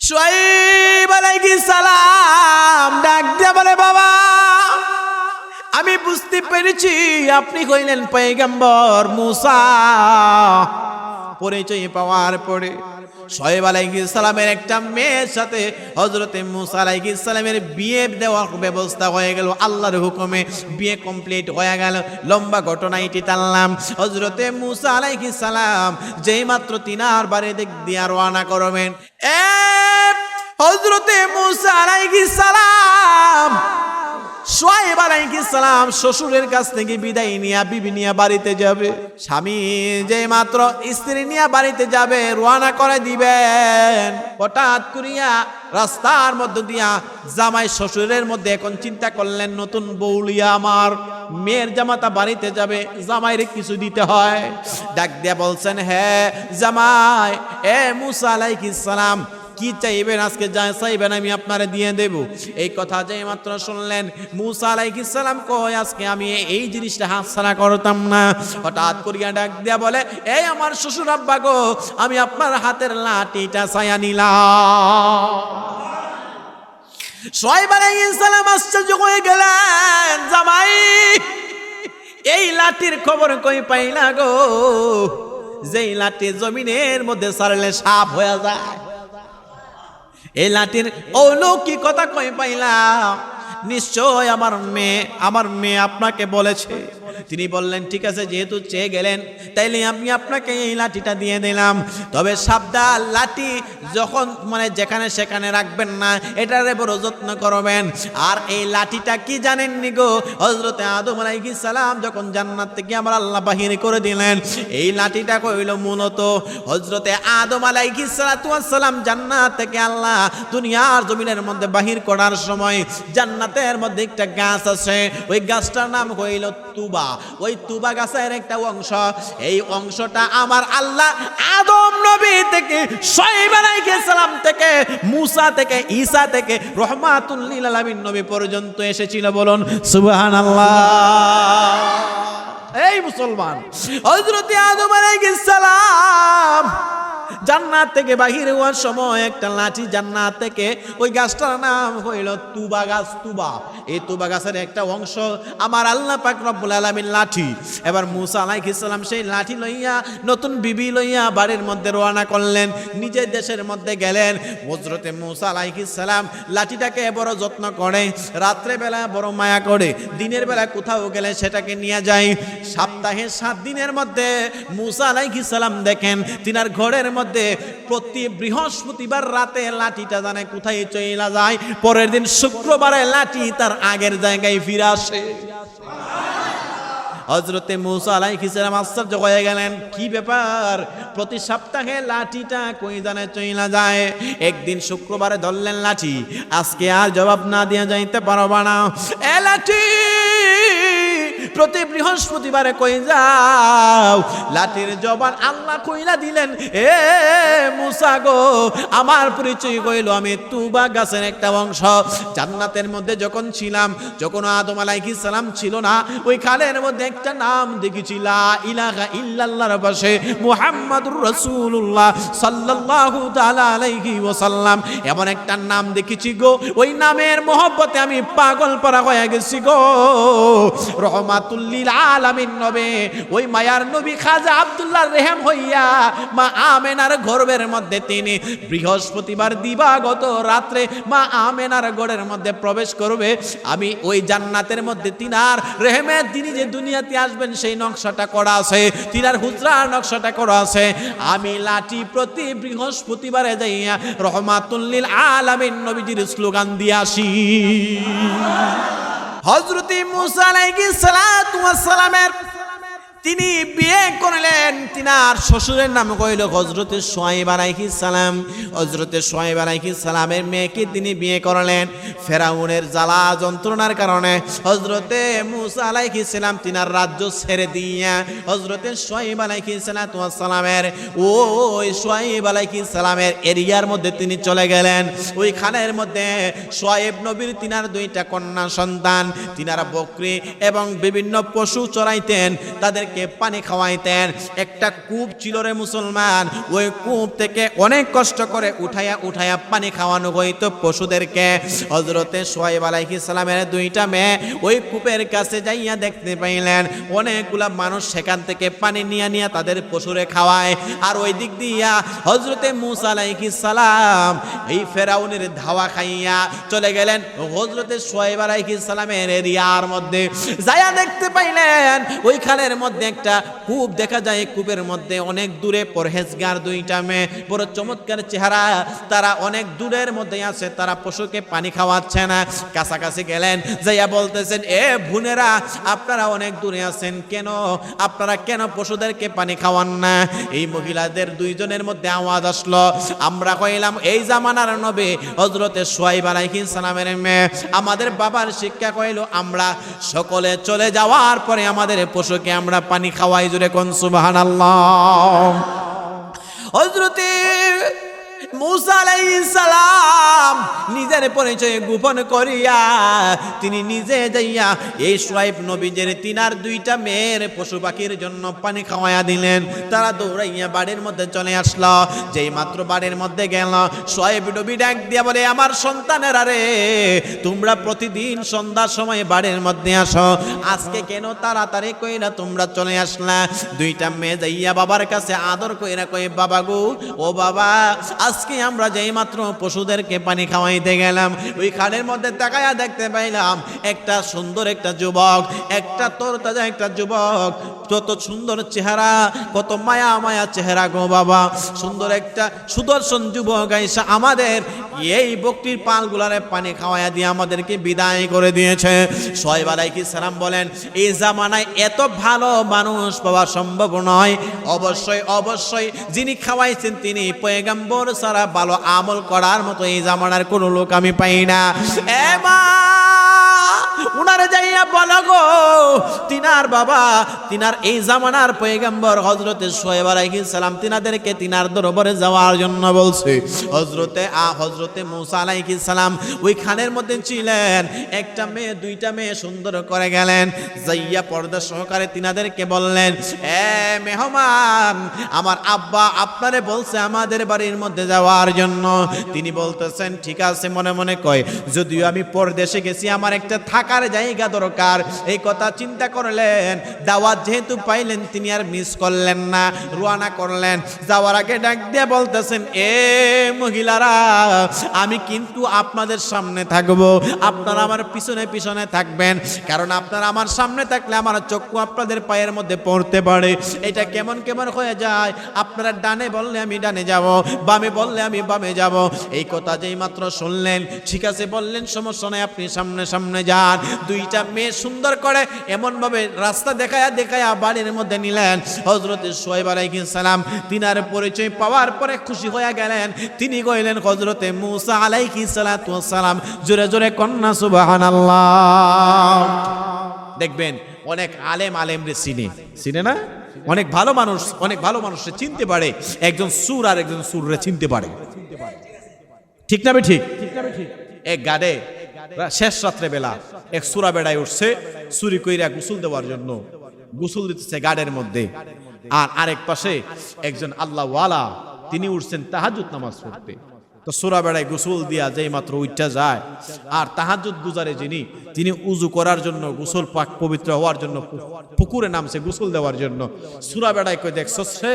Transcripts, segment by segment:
সোয়াইব আলাইহিস সালাম ডাক দিয়া বলে বাবা আমি বুঝতে পেরেছি আপনি কইলেন পয়গম্বর মুসা। পরিচয় পাওয়ার পরে সোহেব সালামের একটা মেয়ের সাথে হজরতে মুসা সালামের বিয়ে দেওয়ার ব্যবস্থা হয়ে গেল, আল্লাহর হুকুমে বিয়ে কমপ্লিট হয়ে গেল, লম্বা ঘটনা এটি টানলাম হজরতে মুসা সালাম যেই মাত্র তিনার বাড়ি দিক দিয়া রওনা করবেন হজরতে মুসা সালাম! সোয়াইব সালাম শ্বশুরের কাছ থেকে বিদায় নিয়ে বিবি নিয়ে বাড়িতে যাবে। স্বামী যে মাত্র স্ত্রী নিয়ে বাড়িতে যাবে, রওনা করে দিবেন। হঠাৎ করিয়া রাস্তার মধ্য দিয়া জামাই শ্বশুরের মধ্যে এখন চিন্তা করলেন, নতুন বউলিয়া আমার, মেয়ের জামাতা বাড়িতে যাবে, জামাইরে কিছু দিতে হয়। ডাক দিয়া বলছেন হ্যাঁ জামাই, এ মুসা আলাইহিস কি চাইবেন? আজকে যা চাইবেন আমি আপনারে দিয়ে দেব। এই কথা যে মাত্র শুনলেন, মুসা সালাম কয়, আজকে আমি এই জিনিসটা হাতছাড়া করতাম না। হঠাৎ করিয়া ডাক দিয়া বলে, এই আমার শ্বশুর আব্বা গো, আমি আপনার হাতের লাঠিটা ছায়া নিলাম। আলাইহিস আশ্চর্য হয়ে গেলেন, জামাই, এই লাঠির খবর কই পাইলা গো? যেই লাঠি জমিনের মধ্যে সারলে সাপ হয়ে যায়। এই লাঠির অলৌকিকতা কয় পাইলা নিশ্চয় আমার মেয়ে আমার মেয়ে আপনাকে বলেছে। তিনি বললেন, ঠিক আছে, যেহেতু চেয়ে গেলেন, তাইলে আমি আপনাকে এই লাঠিটা দিয়ে দিলাম। তবে সাবধান, লাঠি যখন মানে যেখানে সেখানে রাখবেন না, এটারে বড় যত্ন করবেন। আর এই লাঠিটা কি জানেননি গো? হজরতে আদম আলাইহিস সালাম যখন জান্নাত থেকে আমার আল্লাহ বাহির করে দিলেন, এই লাঠিটা কইল, মূলত হজরতে আদম আলাইহিস সালাম জান্নাত থেকে আল্লাহ দুনিয়ার জমিনের মধ্যে বাহির করার সময় জান্নাতের মধ্যে একটা গাছ আছে, ওই গাছটার নাম হইল তুবা। ওই তুবা গাছের একটা অংশ। এই অংশটা আমার আল্লাহ আদম নবী থেকে সালাম থেকে, মুসা থেকে, ঈসা থেকে রহমাতুল্লিল আলামিন নবী পর্যন্ত এসেছিল বলুন, সুবহানাল্লাহ। এই মুসলমান, হযরত আদম আলাইহিস সালাম জান্নাত থেকে বাহির হওয়ার সময় একটা লাঠি জান্নাত থেকে ওই গাছটার নাম হইল তুবা গাছ, তুবা। এই তুবা গাছের একটা অংশ আমার আল্লাহ পাক রব্বুল আলামিন লাঠি। এবার মুসা আলাইহিস সালাম সেই লাঠি লইয়া নতুন বিবি লইয়া বাড়ির মধ্যে রওনা করলেন, নিজের দেশের মধ্যে গেলেন। হযরতে মুসা আলাইহিস সালাম লাঠিটাকে বড় যত্ন করে রাত্রে বেলা বড় মায়া করে, দিনের বেলা কোথাও গেলে সেটাকে নিয়ে যায়। সপ্তাহে সাত দিনের মধ্যে মুসা আলাইহিস সালাম দেখেন, তিনার ঘরের মধ্যে প্রতি বৃহস্পতিবার রাতে লাঠিটা জানে কোথায় চইলা যায়। পরের দিন শুক্রবারে লাঠি তার আগের জায়গায় ফিরে আসে। হজরতে মুসা আলাইহিস সালাম আশ্চর্য হয়ে গেলেন, কি ব্যাপার? প্রতি সপ্তাহে লাঠিটা কই জানে চইলা যায়? একদিন শুক্রবারে ধরলেন লাঠি, আজকে আর জবাব না দিয়ে যাইতে পারবা না। এ লাঠি! প্রতি বৃহস্পতিবারে কই যাও? লাঠির জবান আল্লাহ কইলা দিলেন, এ মুসা গো, আমার পরিচয় কইল আমি তুবা গাছের একটা অংশ। জান্নাতের মধ্যে যখন ছিলাম, যখন আদম আলাইহিস সালাম ছিল না ওই খালের মধ্যে একটা নাম দেখেছি, লা ইলাহা ইল্লাল্লাহর পাশে মুহাম্মাদুর রাসূলুল্লাহ সাল্লাল্লাহু তাআলা আলাইহি ওয়াসাল্লাম। এমন একটা নাম দেখেছি গো, ওই নামের মহব্বতে আমি পাগল পারা হয়ে গেছি গো। রহমাতুল্লিল আলামিন নবে। ওই মায়ার নবী খাজা আব্দুল্লাহ রেহেম হইয়া মা আমেনার গর্বের মধ্যে তিনি বৃহস্পতিবার দিবাগত রাত্রে মা আমেনার গড়ের মধ্যে প্রবেশ করবে। আমি ওই জান্নাতের মধ্যে তিনার রেহেমের তিনি যে দুনিয়াতে আসবেন সেই নকশাটা করা আছে, তিনার হুজরার নকশাটা করা আছে। আমি লাঠি প্রতি বৃহস্পতিবারে যাইয়া রহমাতুল্লিল আলামিন নবীজির স্লোগান দিয়ে আসি। হজরতি মুসা আলাইহিস সালামের তিনি বিয়ে করলেন, তিনার শ্বশুরের নাম কইল হজরতে সোয়াইব আলাইহিস সালাম। হজরতে সোয়াইব আলাইহিস সালামের মেয়েকে তিনি বিয়ে করলেন। ফেরাউনের জ্বালা যন্ত্রণার কারণে হজরতে মুসা আলাইহিস সালাম তিনার রাজ্য ছেড়ে দিয়া হজরতে সোয়াইব আলাইহিস সালামের, ওই সোয়াইব আলাইহিস সালামের এরিয়ার মধ্যে তিনি চলে গেলেন। ওই খানের মধ্যে সোয়াইব নবীর তিনার দুইটা কন্যা সন্তান, তিনারা বকরি এবং বিভিন্ন পশু চড়াইতেন তাদেরকে তাদেরকে পানি খাওয়াইতেন। একটা কূপ ছিল রে মুসলমান, ওই কূপ থেকে অনেক কষ্ট করে উঠাইয়া উঠাইয়া পানি খাওয়ানো হইতো পশুদেরকে। হজরতে সোহাইব আলাইহিস সালামের দুইটা মেয়ে ওই কূপের কাছে যাইয়া দেখতে পাইলেন, অনেকগুলা মানুষ সেখান থেকে পানি নিয়ে নিয়ে তাদের পশুরে খাওয়ায়। আর ওই দিক দিয়া হজরতে মুসা আলাইহিস সালাম এই ফেরাউনের ধাওয়া খাইয়া চলে গেলেন হজরতে সোহাইব আলাইহিস সালামের এরিয়ার মধ্যে। যাইয়া দেখতে পাইলেন ওইখানের মধ্যে একটা কূপ দেখা যায় কূপের মধ্যে অনেক দূরে পরহেজগার দুইটা মেয়ে, বড় চমৎকার চেহারা। তারা অনেক দূরের মধ্যে আছে, তারা পশুকে পানি খাওয়াচ্ছে না। কাছাকাছি গেলেন, যাইয়া বলতেছেন, এ ভুনেরা, আপনারা অনেক দূরে আছেন কেন? আপনারা কেন পশুদেরকে পানি খাওয়ান না? এই মহিলাদের দুইজনের মধ্যে আওয়াজ আসলো। আমরা কইলাম, এই জামানার নবে হজরতে সোয়াইব আলাইহিস সালামের মেয়ে, আমাদের বাবার শিক্ষা কইলো, আমরা সকলে চলে যাওয়ার পরে আমাদের পশুকে আমরা পানি খাওয়াই জুড়ে কোন সুবহানাল্লাহ। হজরতে মুসা আলাইহিস সালাম নিজের পরিচয় গোপন করিয়া তিনি নিজে যাইয়া এই সোয়াইব নবীজের তিনার দুইটা মেয়ের পশু পাখির জন্য পানি খাওয়াইয়া দিলেন। তারা দৌড়াইয়া বাড়ির মধ্যে চলে আসলো। যেই মাত্র বাড়ির মধ্যে গেল সোয়াইব নবী ডাক দিয়া বলে, আমার সন্তানেরা রে তোমরা প্রতিদিন সন্ধ্যার সময় বাড়ির মধ্যে আসো। আজকে কেন তাড়াতাড়ি কইরা তোমরা চলে আসলা? দুইটা মেয়ে যাইয়া বাবার কাছে আদর কইরা কই বাবা গো, ও বাবা, আজকে আমরা যেই মাত্র পশুদেরকে পানি খাওয়াইতে গেলাম ওই খালের মধ্যে তাকায়া দেখতে পাইলাম, একটা সুন্দর একটা যুবক, একটা তরতাজা একটা যুবক, কত সুন্দর চেহারা, কত মায়া মায়া চেহারা গো বাবা। সুন্দর একটা সুদর্শন যুবক আইসা আমাদের এই বকটির পালগুলারে পানি খাওয়াইয়া দিয়ে আমাদেরকে বিদায় করে দিয়েছে। সোহেব আলাইহিস সালাম বলেন, এই জামানায় এত ভালো মানুষ পাওয়া সম্ভব নয়। অবশ্যই অবশ্যই যিনি খাওয়াইছেন তিনি পয়গাম্বর সারা ভালো আমল করার মতো এই জামানার কোনো লোক আমি পাই না। এ উনারে যাইয়া বলো গো, তিনার বাবা, তিনার এই জামানার পয়গাম্বর হজরতে সোহেব আলাইহিস সালাম, তিনাদেরকে তিনার দরবারে যাওয়ার জন্য বলছে হজরতে আ হজরতে মুসা আলাইহিস সালাম ওই খানের মধ্যে ছিলেন, একটা মেয়ে, দুইটা মেয়ে সুন্দর করে গেলেন, যাইয়া পর্দা সহকারে তিনাদেরকে বললেন, এ মেহমান, আমার আব্বা আপনারে বলছে আমাদের বাড়ির মধ্যে যাওয়ার জন্য। তিনি বলতেছেন, ঠিক আছে। মনে মনে কয়, যদিও আমি পরদেশে গেছি, আমার একটা থাকার জায়গা দরকার। এই কথা চিন্তা করলেন, দাওয়াত যেহেতু পাইলেন, তিনি আর মিস করলেন না, রোয়ানা করলেন। যাওয়ার আগে ডাক দিয়ে বলতেছেন, এ মহিলারা, আমি কিন্তু আপনাদের সামনে থাকব। আপনারা আমার পিছনে পিছনে থাকবেন। কারণ আপনারা আমার সামনে থাকলে আমার চক্ষু আপনাদের পায়ের মধ্যে পড়তে পারে। এটা কেমন কেমন হয়ে যায়? আপনারা ডানে বললে আমি ডানে যাব, বামে বললে আমি বামে যাব। এই কথা যেই মাত্র শুনলেন, ঠিক আছে বললেন, সমস্যা নাই, আপনি সামনে সামনে যান। দুইটা মেয়ে সুন্দর করে এমন ভাবে রাস্তা দেখায়া দেখায়া বাড়ির মধ্যে নিলেন। হজরত সোহেব আলাইহিস সালাম তিনার পরিচয় পাওয়ার পরে খুশি হয়ে গেলেন। তিনি কইলেন হজরতে মুসা আলাইহিস সালাতু সালাম জোরে জোরে কন্যা সুবহানাল্লাহ। দেখবেন অনেক আলেম আলেম রে চিনে। চিনে না? অনেক ভালো মানুষ অনেক ভালো মানুষে চিনতে পারে। একজন সুর আর একজন সুররে চিনতে পারে। ঠিক না বে ঠিক? এক গাডে শেষ রাত্রে বেলা এক সুরা বেড়ায় উঠছে, চুরি কইরা গোসল দেওয়ার জন্য। গোসল দিতেছে গাডের মধ্যে। আর আরেক পাশে একজন আল্লাহ ওয়ালা তিনি উঠছেন তাহাজুদ নামাজ পড়তে। তো সুরা বেড়ায় গোসল দিয়া যেই মাত্র উঠটা যায়, আর তাহাজুদ গুজারে যিনি, তিনি উজু করার জন্য, গোসল পাক পবিত্র হওয়ার জন্য পুকুরে নামছে গোসল দেওয়ার জন্য। সুরা বেড়ায় কই দেখছ সে?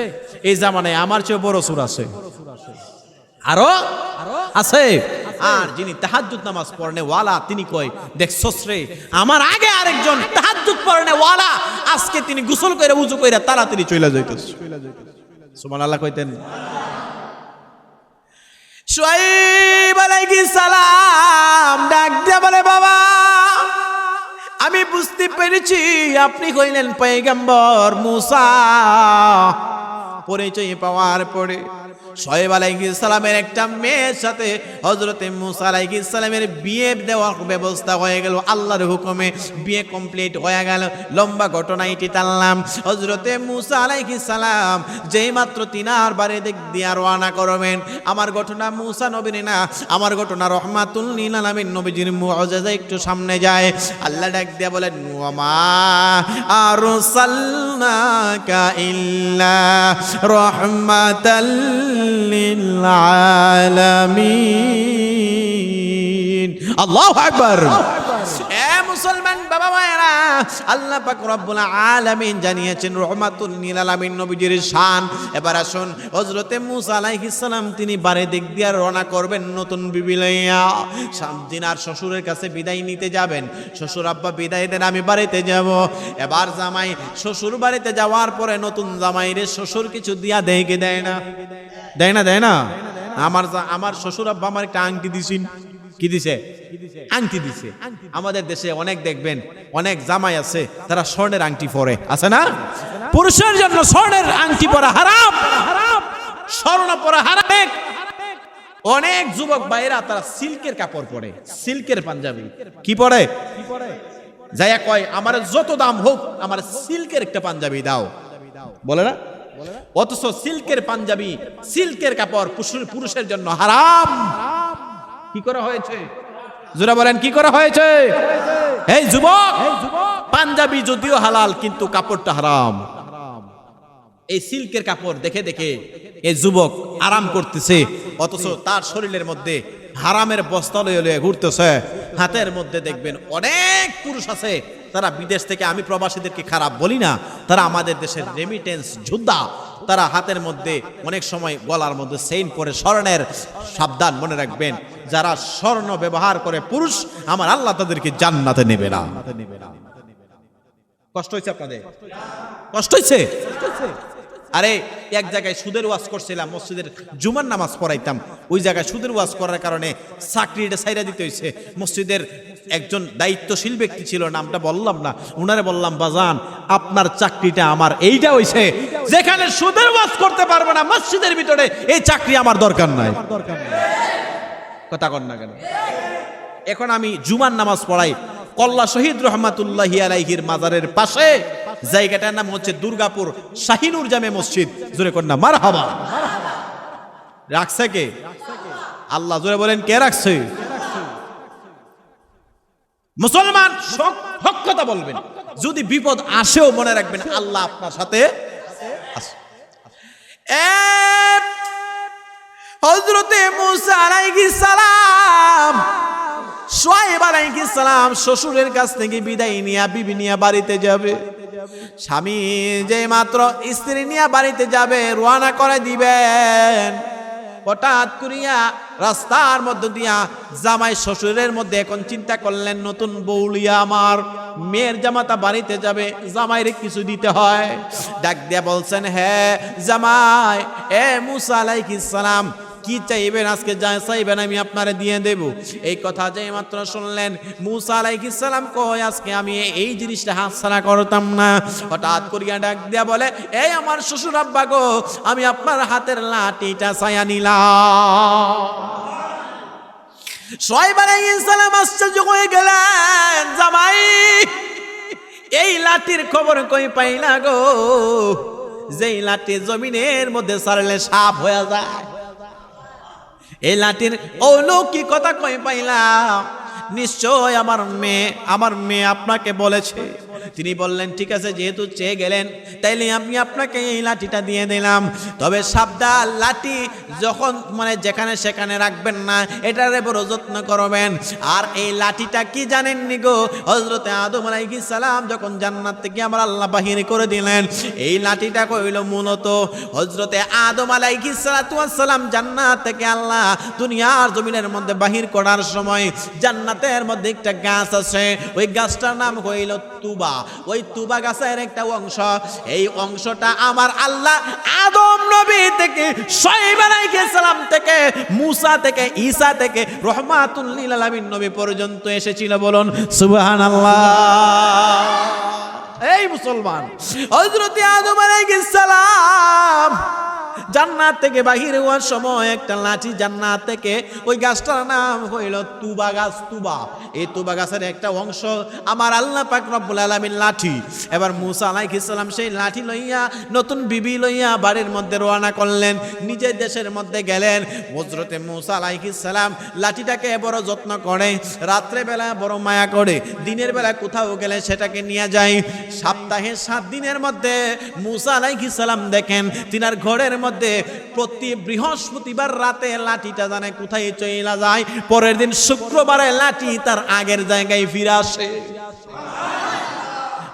এই জামানায় আমার চেয়ে বড় সুর আছে। আরও? আছে। আর যিনি তাহাজ্জুদ নামাজ পড়নে ওয়ালা, তিনি কয় দেখছস রে আমার আগে আরেকজন তাহাজ্জুদ পড়নে ওয়ালা, আজকে তিনি গোসল কইরা উজু কইরা তাড়াতাড়ি চলে যাইতেছে। সুবহানাল্লাহ কইতেন। শুআইব আলাইহিস সালাম ডাক দিয়া বলে, বাবা, আমি বুঝতে পেরেছি আপনি কইলেন পয়গম্বর মুসা। পরিচয় পাওয়ার পরে সোহেব আলাইহিস সালামের একটা মেয়ের সাথে হজরতে মুসা আলাইহিস সালামের বিয়ে দেওয়ার ব্যবস্থা হয়ে গেল, আল্লাহর হুকুমে বিয়ে কমপ্লিট হয়ে গেল, লম্বা ঘটনা এটি টানলাম। হজরতে মুসা আলাইহিস সালাম যেই মাত্র তিনার বাড়ি দিক দিয়া রওনা করবেন, আমার ঘটনা মুসা নবীর না, আমার ঘটনা রহমাতুল নীল নবীজির মুআজিজা একটু সামনে যায়, আল্লাহ ডাক দিয়া বলেন ওয়ামা আরসালনাকা ইল্লা রাহমাতাল লিল আলামিন আল্লাহু আকবার এ মুসলমান বাবা মায়েরা আল্লাহ পাক রব্বুল আলামিন জানিয়েছেন, রহমাতুল লিল আলামিন নবীজির শান। এবার আসুন, হযরতে মুসা আলাইহিস সালাম তিনি বারে দিক দিয়া রওনা করবেন নতুন বিবি লইয়া। দিনার শ্বশুরের কাছে বিদায় নিতে যাবেন। শ্বশুর, আব্বা, বিদায় দেন, আমি বাড়িতে যাব। এবার জামাই শ্বশুর বাড়িতে যাওয়ার পরে নতুন জামাইরে শ্বশুর কিছু দিয়া দেয় কি দেয় না। দেয় না দেয় না? আমার আমার শ্বশুর আব্বা আমার একটা আংটি দিছিন। কি দিছে? আংটি দিছে। আমাদের দেশে অনেক দেখবেন, অনেক জামাই আছে, তারা স্বর্ণের আংটি পরে। আছে না? পুরুষের জন্য স্বর্ণের আংটি পরা হারাম। স্বর্ণ পরা হারাম। অনেক যুবক ভাইয়েরা তারা সিল্কের কাপড় পরে, সিল্কের পাঞ্জাবি। কি পরে? যাইয়া কয়, আমার যত দাম হোক, আমার সিল্কের একটা পাঞ্জাবি দাও। বলে না? অথচ সিল্কের পাঞ্জাবি, সিল্কের কাপড় পুরুষের জন্য হারাম। কি করা হয়েছে? জোরা বলেন কি করা হয়েছে? এই যুবক পাঞ্জাবি যদিও হালাল কিন্তু কাপড়টা হারাম। এই সিল্কের কাপড় দেখে দেখে এই যুবক আরাম করতেছে অথচ তার শরীরের মধ্যে হারামের বস্তা লয়ে লয়ে ঘুরতেছে। হাতের মধ্যে দেখবেন অনেক পুরুষ আছে তারা বিদেশ থেকে আমি প্রবাসীদেরকে খারাপ বলি না তারা আমাদের দেশের রেমিটেন্স যোদ্ধা। তারা হাতের মধ্যে অনেক সময় গলার মধ্যে সেইন পরে স্বর্ণের সাবধান মনে রাখবেন। যারা স্বর্ণ ব্যবহার করে পুরুষ, আমার আল্লাহ তাদেরকে জান্নাতে নেবে না। কষ্ট হয়েছে আপনাদের? কষ্ট হয়েছে? আরে এক জায়গায় সুদের ওয়াজ করছিলাম মসজিদের জুমার নামাজ পড়াইতাম। ওই জায়গায় সুদের ওয়াজ করার কারণে চাকরিটা সাইরা দিতে হয়েছে মসজিদের একজন দায়িত্বশীল ব্যক্তি ছিল নামটা বললাম না উনারে বললাম বাজান আপনার চাকরিটা আমার এইটা হইছে। যেখানে সুদের ওয়াজ করতে পারবে না মসজিদের ভিতরে এই চাকরি আমার দরকার নাই। কথা কন না কেন? এখন আমি জুমার নামাজ পড়াই কল্লা শহীদ রহমাতুল্লাহ আলাইহির মাজারের পাশে। জায়গাটার নাম হচ্ছে দুর্গাপুর শাহিনুর জামে মসজিদ। জোরে কন্যা মার হাবা রাখছে কে? আল্লাহ জোরে বলেন, কে রাখছে? মুসলমান সক- হক কথা বলবেন। যদি বিপদ আসেও মনে রাখবেন, আল্লাহ আপনার সাথে হজরতে মুসা সালাম আলাইহিস সালাম শ্বশুরের কাছ থেকে বিদায় নিয়ে, বিবি নিয়ে বাড়িতে যাবে। স্বামী যে মাত্র স্ত্রী নিয়ে বাড়িতে যাবে, রোয়ানা করে দিবেন। হঠাৎ করিয়া রাস্তার মধ্য দিয়া জামাই শ্বশুরের মধ্যে এখন চিন্তা করলেন, নতুন বউলিয়া আমার, মেয়ের জামাতা বাড়িতে যাবে, জামাইরে কিছু দিতে হয়। ডাক দিয়া বলছেন হ্যাঁ জামাই, এ মুসা আলাইহিস সালাম কি চাইবেন? আজকে যা চাইবেন আমি আপনারে দিয়ে দেব। এই কথা যে মাত্র শুনলেন, মুসা আলাইহিস সালাম কয়, আজকে আমি এই জিনিসটা হাতছাড়া করতাম না। হঠাৎ করিয়া ডাক দিয়া বলে, এই আমার শ্বশুর আব্বা গো, আমি আপনার হাতের লাঠিটা ছায়া নিলাম। আশ্চর্য হয়ে গেলেন, জামাই, এই লাঠির খবর কই পাইলা গো? যেই লাঠি জমিনের মধ্যে সারলে সাপ হয়ে যায়। এই লাঠির অলৌকিকতা কই পাইলাম? নিশ্চয় আমার মেয়ে আমার মেয়ে আপনাকে বলেছে। তিনি বললেন, ঠিক আছে, যেহেতু চেয়ে গেলেন, তাইলে আমি আপনাকে এই লাঠিটা দিয়ে দিলাম। তবে সাবধান, লাঠি যখন মানে যেখানে সেখানে রাখবেন না, এটারে বড় যত্ন করবেন। আর এই লাঠিটা কি জানেননি গো? হজরতে আদম আলাইহিস সালাম যখন জান্নাত থেকে আমার আল্লাহ বাহির করে দিলেন, এই লাঠিটা কইল মূলত হজরতে আদম ওয়াস সালাম জান্নাত থেকে আল্লাহ দুনিয়ার জমিনের মধ্যে বাহির করার সময় জান্নাতের মধ্যে একটা গাছ আছে, ওই গাছটার নাম হইল তুবা। ওই তুবা গাছের একটা অংশ, এই অংশটা আমার আল্লাহ আদম নবী থেকে আলাইহিস সালাম থেকে, মুসা থেকে, ঈসা থেকে, রহমাতুল লিল আলামিন নবী পর্যন্ত এসেছিল বলুন, সুবহানাল্লাহ। এই মুসলমান, হযরত আদম আলাইহিস সালাম জান্নাত থেকে বাহির হওয়ার সময় একটা লাঠি জান্নাত থেকে ওই গাছটার নাম হইল তুবা গাছ, তুবা। এই তুবা গাছের একটা অংশ আমার আল্লাহ পাক রব্বুল আলামিন লাঠি। এবার মুসা আলাইহিস সালাম সেই লাঠি লইয়া নতুন বিবি লইয়া বাড়ির মধ্যে রওনা করলেন নিজের দেশের মধ্যে গেলেন। হজরতে মুসা আলাইহিস সালাম লাঠিটাকে বড় যত্ন করে রাত্রে বেলা বড় মায়া করে, দিনের বেলা কোথাও গেলে সেটাকে নিয়ে যায়। সপ্তাহে সাত দিনের মধ্যে মুসা আলাইহিস সালাম দেখেন, তিনার ঘরের মধ্যে প্রতি বৃহস্পতিবার রাতে লাঠিটা জানে কোথায় চইলা যায়। পরের দিন শুক্রবারে লাঠি তার আগের জায়গায় ফিরে আসে।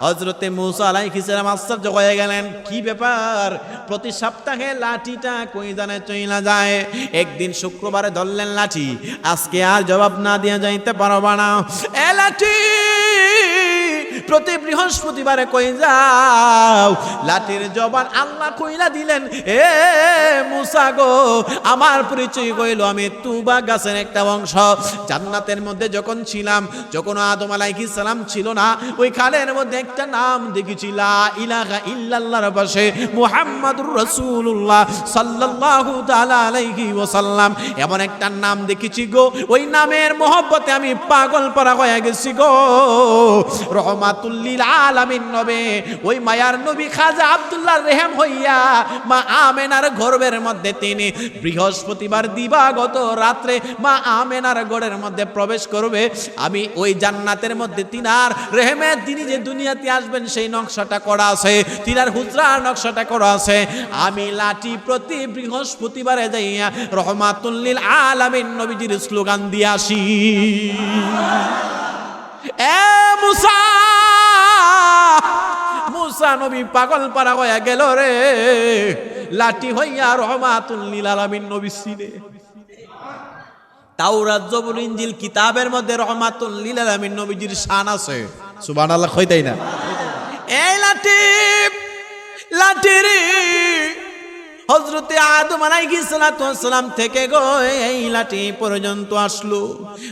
হজরতে মুসা আলাইহিস সালাম আশ্চর্য হয়ে গেলেন, কি ব্যাপার? প্রতি সপ্তাহে লাঠিটা কই জানে চইলা যায়? একদিন শুক্রবারে ধরলেন লাঠি, আজকে আর জবাব না দিয়ে যাইতে পারবা না। এ লাঠি! প্রতি বৃহস্পতিবারে কই যাও? লাঠির জবান আল্লাহ কইলা দিলেন, এ মুসা গো, আমার পরিচয় কইল আমি তুবা গাছের একটা অংশ। জান্নাতের মধ্যে যখন ছিলাম, যখন আদম আলাইহিস সালাম ছিল না, ওই খালের মধ্যে একটা নাম দেখেছি, লা ইলাহা ইল্লাল্লাহর পাশে মুহাম্মাদুর রাসূলুল্লাহ সাল্লাল্লাহু তাআলা আলাইহি ওয়াসাল্লাম। এমন একটা নাম দেখেছি গো, ওই নামের মহব্বতে আমি পাগল পারা হয়ে গেছি গো। রহমাতুল্লিল আলামিন নবে। ওই মায়ার নবী খাজা রেহেম হইয়া মা আমেনার গর্বের মধ্যে তিনি বৃহস্পতিবার দিবাগত রাত্রে মা আমেনার গড়ের মধ্যে প্রবেশ করবে। আমি ওই জান্নাতের মধ্যে তিনার তিনি যে দুনিয়াতে আসবেন সেই নকশাটা করা আছে, তিনার হুজরার নকশাটা করা আছে। আমি লাঠি প্রতি বৃহস্পতিবারে যাইয়া রহমাতুল্লিল আলামিন নবীজির স্লোগান দিয়ে আসি। এ মুসা! মুসা নবী পাগল পারা হইয়া গেল রে। লাঠি হইয়া রহমাতুল নীল আলামিন নবী সিনে। তাওরাত জবুল ইনজিল কিতাবের মধ্যে রহমাতুল লীল আলামিন নবীজির শান আছে। সুবহানাল্লাহ, কই তাই না? এই লাঠি লাঠি রে। হজরতে আদম আলাইহিসসালাম থেকে গো, এই লাঠি পর্যন্ত আসলো।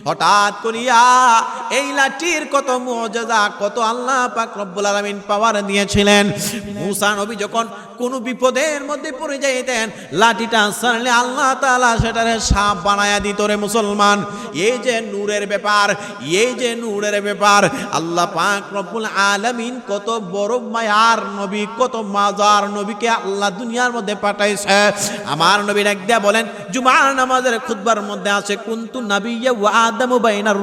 হঠাৎ করিয়া এই লাঠির কত মুআজিজা কত আল্লাহ পাক রব্বুল আলামিন পাওয়ার দিয়েছিলেন। মুসা নবী যখন কোন বিপদের মধ্যে পড়ে যাইতেন, লাঠিটা সারলে আল্লাহ তালা সেটারে সাপ বানায়া দিত রে মুসলমান। এই যে নূরের ব্যাপার, এই যে নূরের ব্যাপার, আল্লাহ পাক রব্বুল আলামিন কত বড় মায়ার নবী, কত মাজার নবীকে আল্লাহ দুনিয়ার মধ্যে পাঠাইছে। আমার নবী ডাক দিয়া বলেন, জুমার নামাজের খুতবার মধ্যে আছে, কুনতু নাবিয়্যা ওয়া আদামু বাইনার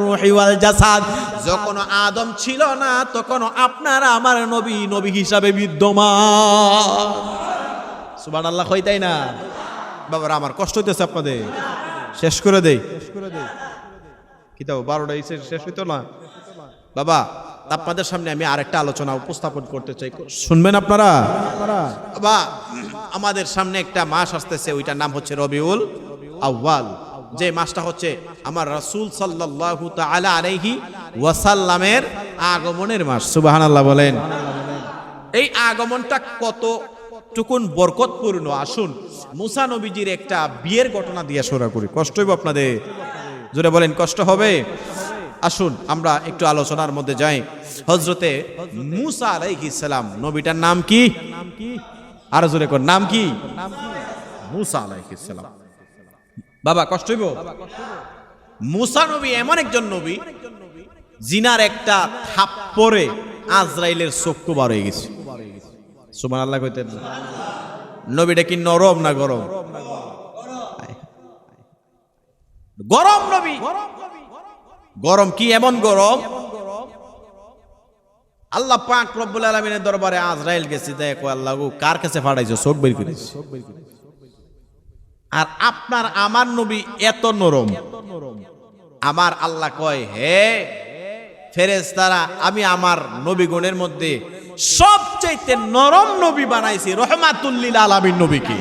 জাসাদ। যখন আদম ছিল না, তখন আপনার আমার নবী নবী হিসাবে বিদ্যমান। সুবহানাল্লাহ, কই তাই না? বাবারা, আমার কষ্ট হইতেছে আপনাদের। শেষ করে দেই। কি বারোটা এসে শেষ হইতো না? বাবা, আপনাদের সামনে আমি আরেকটা আলোচনা উপস্থাপন করতে চাই। শুনবেন আপনারা? বাবা, আমাদের সামনে একটা মাস আসতেছে, ওইটার নাম হচ্ছে রবিউল আউয়াল। যে মাসটা হচ্ছে আমার রসুল সাল্লাল্লাহু তাআলা আলাইহি ওয়াসাল্লামের আগমনের মাস। সুবাহান আল্লাহ বলেন। এই আগমনটা কত টুকুন বরকতপূর্ণ। আসুন, মুসা নবীজির একটা বিয়ের ঘটনা দিয়ে শুরু করি। কষ্ট হইব আপনাদের? জোরে বলেন, কষ্ট হবে? আসুন, আমরা একটু আলোচনার মধ্যে যাই। হজরতে মুসা সালাম, নবীটার নাম কি? আরও জোরে কর, নাম কি? মুসা সালাম। বাবা, কষ্ট হইব? মুসা নবী এমন একজন নবী, জিনার একটা থাপ্পরে আজরাইলের চক্ষু বার হয়ে গেছে। সুমান আল্লাহ কইতেন। না। নবীটা কি নরম না গরম? গরম নবী। গরম কি এমন গরম? আল্লাহ পাক রব্বুল আলামিনের দরবারে আজরাইল গেছি, দেখো আল্লাহ গো কার কাছে ফাটাইছো চোখ বের করেছে আর আপনার, আমার নবী এত নরম। আমার আল্লাহ কয়, হে ফেরেস তারা আমি আমার নবীগণের মধ্যে সবচাইতে নরম নবী বানাইছি রহমাতুল্লিল আলামিন নবীকে।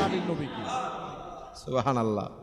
সুবহানাল্লাহ।